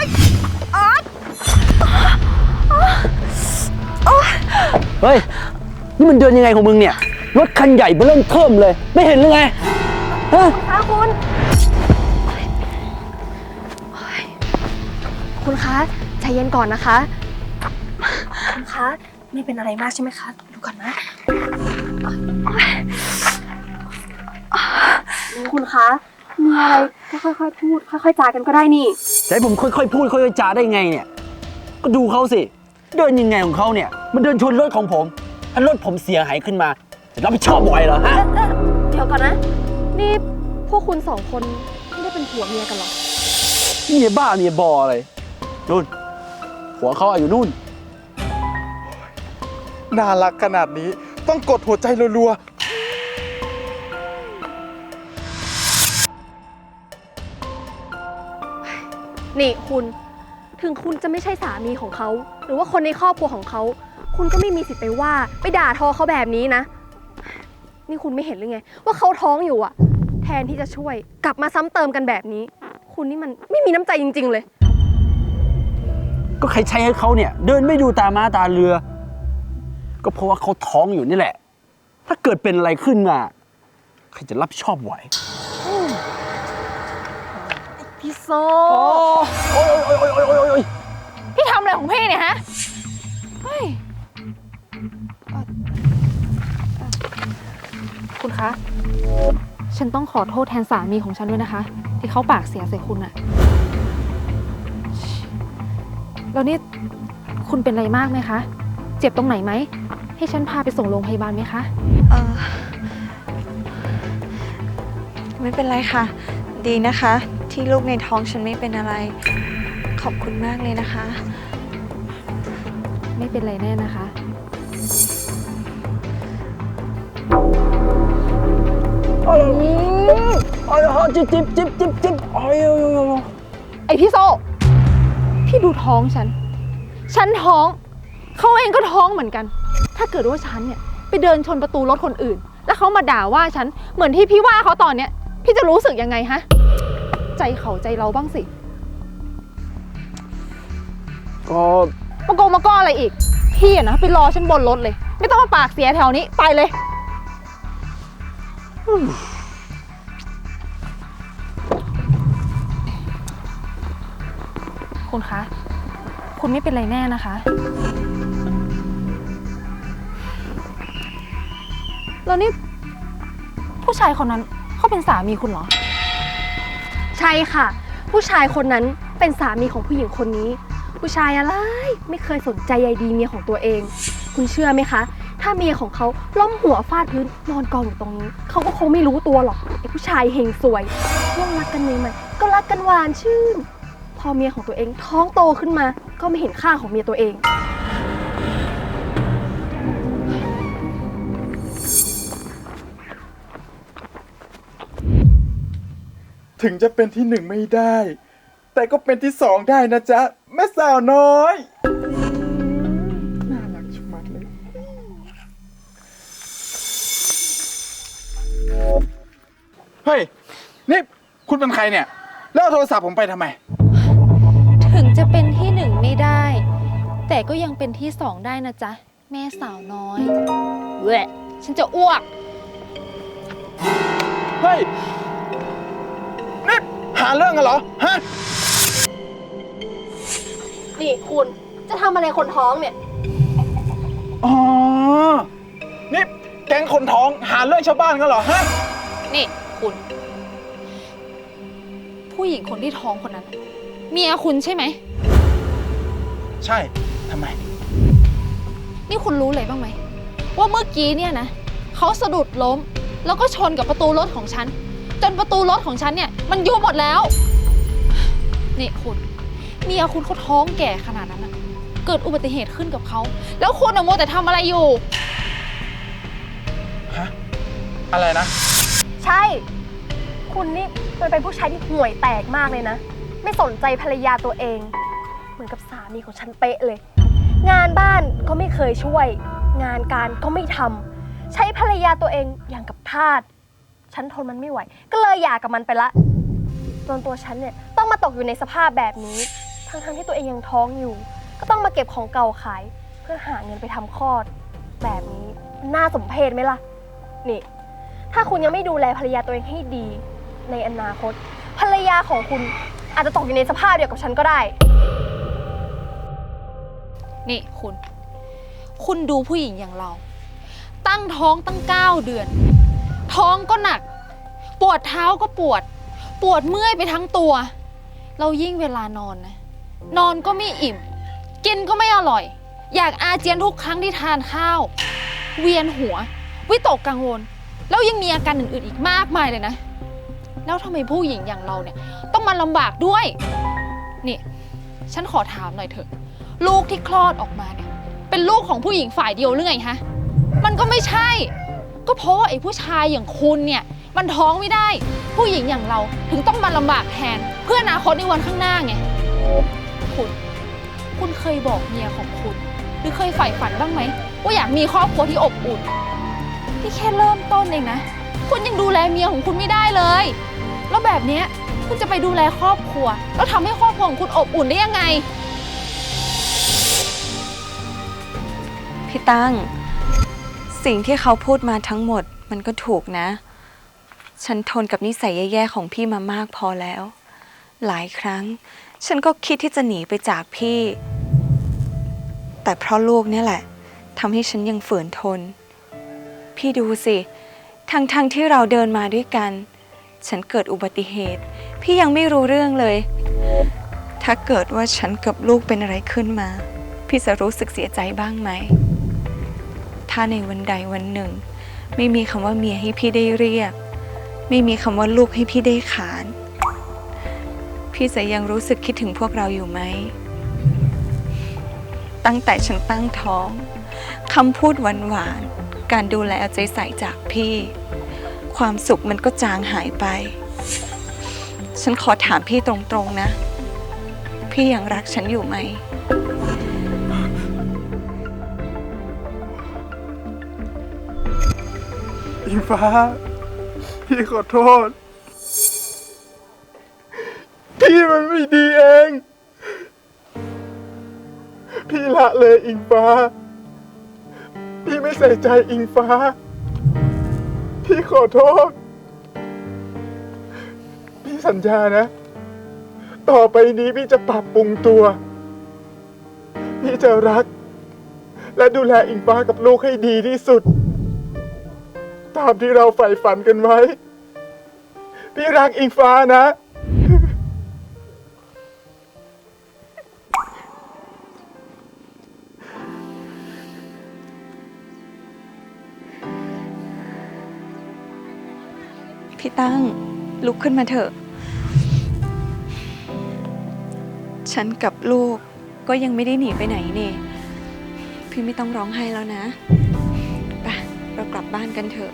อ๊ยออสเฮ้ย นี่มันเดินยังไงของมึงเนี่ย รถคันใหญ่เบอเริ่มเทิมเลย ไม่เห็นหรือไงฮะคะคุณ คุณคะใจเย็นก่อนนะคะ คุณคะ ไม่เป็นอะไรมากใช่ไหมคะ ดูก่อนนะ คุณคะ มีอะไรก็ค่อยๆพูดค่อยๆจากันก็ได้นี่ จะให้ผมค่อยๆพูดค่อยๆจาได้ไงเนี่ย ก็ดูเขาสิ เดินยังไงของเขาเนี่ย มันเดินชนรถของผม ถ้ารถผมเสียหายขึ้นมา จะรับผิดชอบไหวเหรอฮะเอ๊ะเดี๋ยวก่อนนะ นี่พวกคุณสองคนไม่ได้เป็นผัวเมียกันเหรอ เมียบ้าเมียบออะไรนู่นหัวเขาอะอยู่นู่น น่ารักขนาดนี้ ต้องกดหัวใจรัว นี่คุณถึงคุณจะไม่ใช่สามีของเขา หรือว่าคนในครอบครัวของเขา คุณก็ไม่มีสิทธิ์ไปว่าไปด่าทอเขาแบบนี้นะ นี่คุณไม่เห็นหรือไง ว่าเขาท้องอยู่อะแทนที่จะช่วยกลับมาซ้ำเติมกันแบบนี้ คุณนี่มันไม่มีน้ำใจจริง ๆ เลย ก็ใครใช้ให้เขาเนี่ย เดินไม่ดูตามาตาเรือ ก็เพราะว่าเขาท้องอยู่นี่แหละ ถ้าเกิดเป็นอะไรขึ้นมา ใครจะรับผิดชอบไหว พี่โซ โอ้ยโอ้ยโอ้ยโอ้ยโอ้ยโอ้ยพี่ทำอะไรของพี่เนี่ยฮะ เฮ้ยคุณคะ ฉันต้องขอโทษแทนสามีของฉันด้วยนะคะ ที่เขาปากเสียใส่คุณอะแล้วนี่คุณเป็นอะไรมากไหมคะ เจ็บตรงไหนไหม ให้ฉันพาไปส่งโรงพยาบาลไหมคะ เออไม่เป็นไรค่ะ ดีนะคะ ที่ลูกในท้องฉันไม่เป็นอะไร ขอบคุณมากเลยนะคะ ไม่เป็นไรแน่นะคะโอ้ยโอ้ยโอ้ยจิ๊บจิ๊บจิ๊บจิ๊บจิ๊บโอ้ยโอ้ยโอ้ยโอ้ยไอพี่โซพี่ดูท้องฉัน ฉันท้อง เขาเองก็ท้องเหมือนกัน ถ้าเกิดว่าฉันเนี่ยไปเดินชนประตูรถคนอื่น แล้วเขามาด่าว่าฉันเหมือนที่พี่ว่าเขาตอนเนี้ย พี่จะรู้สึกยังไงฮะ ใจเขาใจเราบ้างสิ ก็มาโกงมาก้ออะไรอีก พี่อะนะไปรอฉันบนรถเลย ไม่ต้องมาปากเสียแถวนี้ไปเลย คุณคะ คุณไม่เป็นไรแน่นะคะ แล้วนี่ ผู้ชายคนนั้นเขาเป็นสามีคุณเหรอ ใช่ค่ะ ผู้ชายคนนั้นเป็นสามีของผู้หญิงคนนี้ ผู้ชายอะไรไม่เคยสนใจใยดีเมียของตัวเอง คุณเชื่อไหมคะ ถ้าเมียของเขาล้มหัวฟาดพื้นนอนกองอยู่ตรงนี้ เขาก็คงไม่รู้ตัวหรอกไอ้ผู้ชายเฮงสวยช่วงรักกันใหม่ๆก็รักกันหวานชื่น พอเมียของตัวเองท้องโตขึ้นมา ก็ไม่เห็นค่าของเมียตัวเอง ถึงจะเป็นที่หนึ่งไม่ได้ แต่ก็เป็นที่สองได้นะจ๊ะ แม่สาวน้อย น่ารักชุมัดเลย เฮ้ย นี่ คุณเป็นใครเนี่ย แล้วเอาโทรศัพท์ผมไปทำไม ถึงจะเป็นที่หนึ่งไม่ได้ แต่ก็ยังเป็นที่สองได้นะจ๊ะ แม่สาวน้อยเว้ยฉันจะอ้วก เฮ้ยนี่ หาเรื่องกันเหรอ ฮะ นี่คุณจะทำอะไรคนท้องเนี่ย อ๋อ นี่แก๊งคนท้องหาเรื่องชาวบ้านกันเหรอ ฮะ นี่คุณ ผู้หญิงคนที่ท้องคนนั้นน่ะเมียคุณใช่ไหม ใช่ ทำไม นี่คุณรู้เลยบ้างไหม ว่าเมื่อกี้เนี่ยนะเขาสะดุดล้ม แล้วก็ชนกับประตูรถของฉัน จนประตูรถของฉันเนี่ย มันยุบหมดแล้ว นี่คุณเมียคุณเขาท้องแก่ขนาดนั้นนะเกิดอุบัติเหตุขึ้นกับเขา แล้วคุณอะโมวแต่ทำอะไรอยู่อะไรนะ ใช่ คุณนี่มันเป็นผู้ชายที่ห่วยแตกมากเลยนะ ไม่สนใจภรรยาตัวเอง เหมือนกับสามีของฉันเป๊ะเลย งานบ้านก็ไม่เคยช่วย งานการก็ไม่ทำใช้ภรรยาตัวเองอย่างกับทาส ฉันทนมันไม่ไหว ก็เลยหย่ากับมันไปละจนตัวฉันเนี่ยต้องมาตกอยู่ในสภาพแบบนี้ ทั้งๆที่ตัวเองยังท้องอยู่ ก็ต้องมาเก็บของเก่าขาย เพื่อหาเงินไปทำคลอด แบบนี้นน่าสมเพชไหมล่ะ นี่ ถ้าคุณยังไม่ดูแลภรรยาตัวเองให้ดี ในอนาคต ภรรยาของคุณอาจจะตกอยู่ในสภาพเดียวกับฉันก็ได้ นี่คุณ คุณดูผู้หญิงอย่างเรา ตั้งท้องตั้ง 9 เดือน ท้องก็หนัก ปวดเท้าก็ปวด ปวดเมื่อยไปทั้งตัว เรายิ่งเวลานอนนะ นอนก็ไม่อิ่ม กินก็ไม่อร่อย อยากอาเจียนทุกครั้งที่ทานข้าว เวียนหัว วิตกกังวล แล้วยังมีอาการอื่นๆอีกมากมายเลยนะ แล้วทำไมผู้หญิงอย่างเราเนี่ย ต้องมาลำบากด้วย นี่ ฉันขอถามหน่อยเถอะ ลูกที่คลอดออกมาเนี่ย เป็นลูกของผู้หญิงฝ่ายเดียวหรือไงฮะ มันก็ไม่ใช่ ก็เพราะว่าไอ้ผู้ชายอย่างคุณเนี่ยมันท้องไม่ได้ ผู้หญิงอย่างเราถึงต้องมาลำบากแทน เพื่ออนาคตในวันข้างหน้าไง คุณ คุณเคยบอกเมียของคุณ หรือเคยใฝ่ฝันบ้างไหมว่าอยากมีครอบครัวที่อบอุ่นนี่แค่เริ่มต้นเองนะ คุณยังดูแลเมียของคุณไม่ได้เลย แล้วแบบเนี้ยคุณจะไปดูแลครอบครัว แล้วทำให้ครอบครัวของคุณอบอุ่นได้ยังไง พี่ตั้ง สิ่งที่เขาพูดมาทั้งหมดมันก็ถูกนะ ฉันทนกับนิสัยแย่ๆของพี่มามากพอแล้ว หลายครั้ง ฉันก็คิดที่จะหนีไปจากพี่ แต่เพราะลูกเนี่ยแหละทำให้ฉันยังฝืนทน พี่ดูสิ ทั้งๆทที่เราเดินมาด้วยกัน ฉันเกิดอุบัติเหตุ พี่ยังไม่รู้เรื่องเลย ถ้าเกิดว่าฉันกับลูกเป็นอะไรขึ้นมา พี่จะรู้สึกเสียใจบ้างไหม ถ้าในวันใดวันหนึ่ง ไม่มีคำว่าเมียให้พี่ได้เรียก ไม่มีคำว่าลูกให้พี่ได้ขาน พี่จะยังรู้สึกคิดถึงพวกเราอยู่ไหม ตั้งแต่ฉันตั้งท้องคำพูดหวานๆการดูแลเอาใจใส่จากพี่ ความสุขมันก็จางหายไป ฉันขอถามพี่ตรงๆนะ พี่ยังรักฉันอยู่ไหม อิงฟ้า พี่ขอโทษ พี่มันไม่ดีเอง พี่ละเลยอิงฟ้า พี่ไม่ใส่ใจอิงฟ้า พี่ขอโทษ พี่สัญญานะ ต่อไปนี้พี่จะปรับปรุงตัว พี่จะรัก และดูแลอิงฟ้ากับลูกให้ดีที่สุด ตามที่เราใฝ่ฝันกันไว้ พี่รักอิงฟ้านะ พี่ตั้งลุกขึ้นมาเถอะ ฉันกับลูกก็ยังไม่ได้หนีไปไหนนี่ พี่ไม่ต้องร้องไห้แล้วนะ บ้านกันเถอะ